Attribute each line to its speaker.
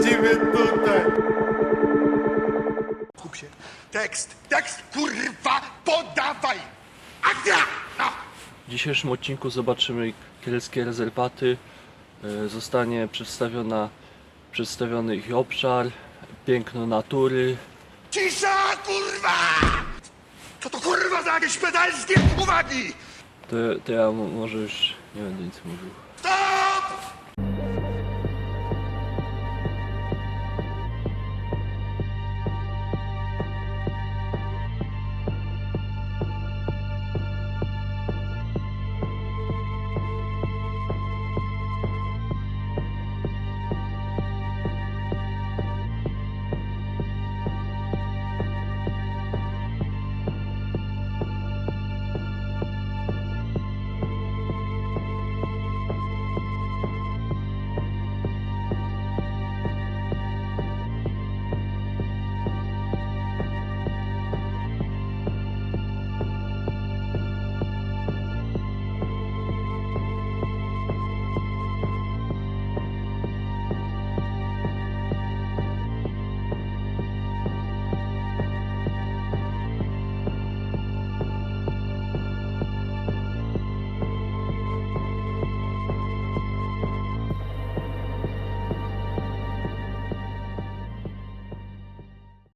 Speaker 1: lecimy tutaj.
Speaker 2: Kup się. Tekst, tekst, kurwa, podawaj! Akcja! No.
Speaker 3: W dzisiejszym odcinku zobaczymy kielskie rezerwaty. E, zostanie przedstawiona, przedstawiony ich obszar, piękno natury.
Speaker 2: Cisza, kurwa! Co to kurwa za jakieś pedalskie uwagi?
Speaker 3: To, to ja może już nie będę nic mówił.